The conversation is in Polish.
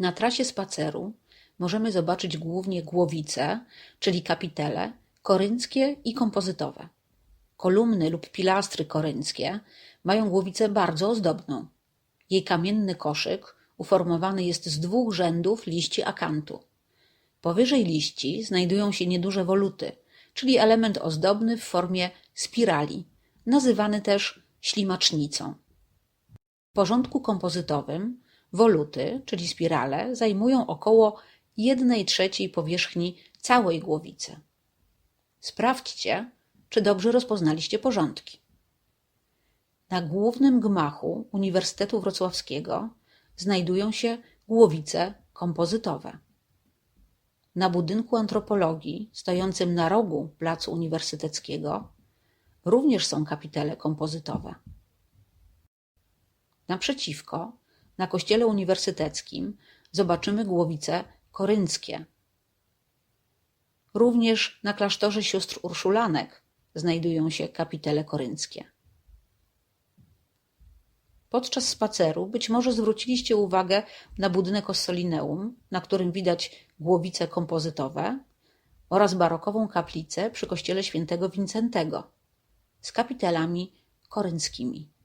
Na trasie spaceru możemy zobaczyć głównie głowice, czyli kapitele, korynckie i kompozytowe. Kolumny lub pilastry korynckie mają głowicę bardzo ozdobną. Jej kamienny koszyk uformowany jest z dwóch rzędów liści akantu. Powyżej liści znajdują się nieduże woluty, czyli element ozdobny w formie spirali, nazywany też ślimacznicą. W porządku kompozytowym woluty, czyli spirale, zajmują około 1 trzeciej powierzchni całej głowicy. Sprawdźcie, czy dobrze rozpoznaliście porządki. Na głównym gmachu Uniwersytetu Wrocławskiego znajdują się głowice kompozytowe. Na budynku antropologii stojącym na rogu placu uniwersyteckiego również są kapitele kompozytowe. Naprzeciwko, na kościele uniwersyteckim, zobaczymy głowice korynckie. Również na klasztorze sióstr Urszulanek znajdują się kapitele korynckie. Podczas spaceru być może zwróciliście uwagę na budynek Ossolineum, na którym widać głowice kompozytowe oraz barokową kaplicę przy kościele świętego Wincentego z kapitelami korynckimi.